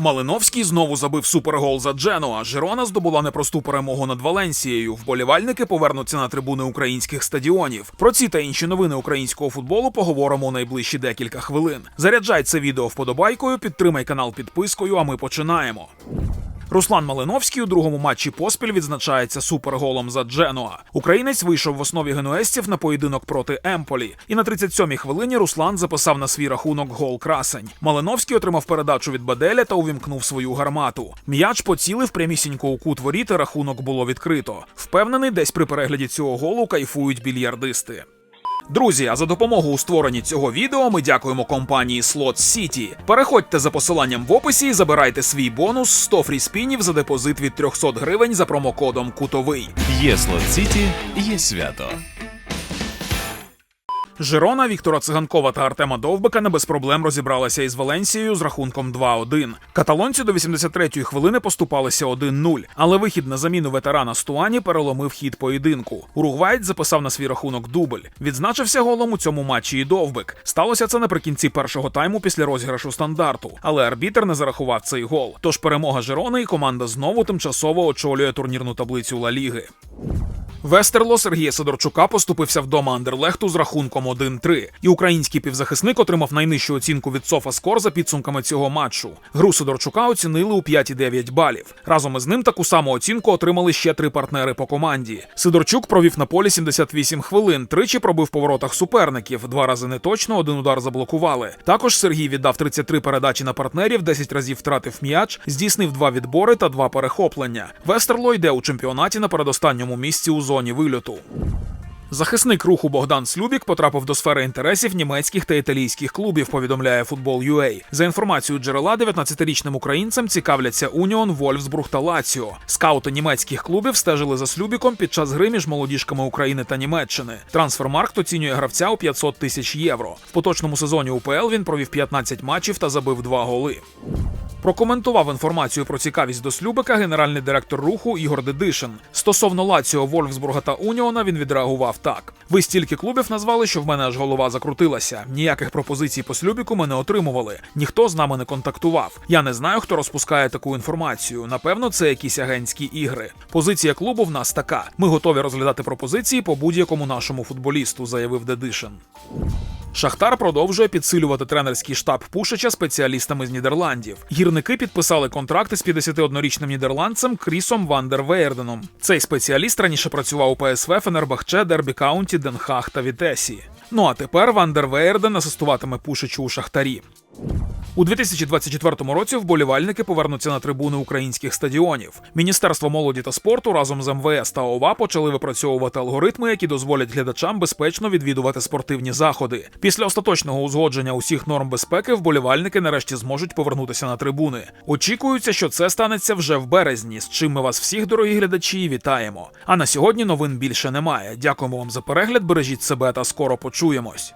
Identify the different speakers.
Speaker 1: Малиновський знову забив супергол за Джену, а Жирона здобула непросту перемогу над Валенсією. Вболівальники повернуться на трибуни українських стадіонів. Про ці та інші новини українського футболу поговоримо у найближчі декілька хвилин. Заряджай це відео вподобайкою, підтримай канал підпискою. А ми починаємо. Руслан Малиновський у другому матчі поспіль відзначається суперголом за Дженуа. Українець вийшов в основі генуестів на поєдинок проти Емполі. І на 37-й хвилині Руслан записав на свій рахунок гол красень. Малиновський отримав передачу від Баделя та увімкнув свою гармату. М'яч поцілив прямісінько у кут воріт, і рахунок було відкрито. Впевнений, десь при перегляді цього голу кайфують більярдисти. Друзі, а за допомогу у створенні цього відео ми дякуємо компанії Slot City. Переходьте за посиланням в описі і забирайте свій бонус 100 фріспінів за депозит від 300 гривень за промокодом Кутовий.
Speaker 2: Є Слот Сіті, є свято.
Speaker 1: Жирона, Віктора Циганкова та Артема Довбика не без проблем розібралася із Валенсією з рахунком 2-1. Каталонці до 83-ї хвилини поступалися 1-0, але вихід на заміну ветерана Стуані переломив хід поєдинку. Уругвайць записав на свій рахунок дубль. Відзначився голом у цьому матчі і Довбик. Сталося це наприкінці першого тайму після розіграшу стандарту, але арбітер не зарахував цей гол. Тож перемога Жирони і команда знову тимчасово очолює турнірну таблицю Ла Ліги. Вестерло Сергія Сидорчука поступився вдома Андерлехту з рахунком 1-3. І український півзахисник отримав найнижчу оцінку від Софаскор за підсумками цього матчу. Гру Сидорчука оцінили у 5,9 балів. Разом із ним таку саму оцінку отримали ще три партнери по команді. Сидорчук провів на полі 78 хвилин, тричі пробив по воротах суперників, два рази неточно, один удар заблокували. Також Сергій віддав 33 передачі на партнерів, 10 разів втратив м'яч, здійснив два відбори та два перехоплення. Вестерло йде у чемпіонаті на передостанньому місці у зоні вильоту. Захисник руху Богдан Слюбік потрапив до сфери інтересів німецьких та італійських клубів. Повідомляє Football.ua. За інформацією джерела, 19-річним українцем цікавляться Уніон, Вольфсбург та Лаціо. Скаути німецьких клубів стежили за Слюбіком під час гри між молодіжками України та Німеччини. Трансфермаркт оцінює гравця у 500 тисяч євро. В поточному сезоні УПЛ він провів 15 матчів та забив 2 голи. Прокоментував інформацію про цікавість до Слюбика генеральний директор руху Ігор Дедишин. Стосовно Лаціо, Вольфсбурга та Уніона він відреагував так: ви стільки клубів назвали, що в мене аж голова закрутилася. Ніяких пропозицій по Слюбіку ми не отримували. Ніхто з нами не контактував. Я не знаю, хто розпускає таку інформацію. Напевно, це якісь агентські ігри. Позиція клубу в нас така: ми готові розглядати пропозиції по будь-якому нашому футболісту, заявив Дедишин. Шахтар продовжує підсилювати тренерський штаб Пушича спеціалістами з Нідерландів. Гірники підписали контракти з 51-річним нідерландцем Крісом Вандер Вейерденом. Цей спеціаліст раніше працював у ПСВ, Фенербахче, Дербі Каунті, Денхах та Вітесі. Ну а тепер Вандер Вейерден асистуватиме Пушичу у Шахтарі. У 2024 році вболівальники повернуться на трибуни українських стадіонів. Міністерство молоді та спорту разом з МВС та ОВА почали випрацьовувати алгоритми, які дозволять глядачам безпечно відвідувати спортивні заходи. Після остаточного узгодження усіх норм безпеки вболівальники нарешті зможуть повернутися на трибуни. Очікується, що це станеться вже в березні. З чим ми вас всіх, дорогі глядачі, вітаємо. А на сьогодні новин більше немає. Дякуємо вам за перегляд. Бережіть себе та скоро почуємось.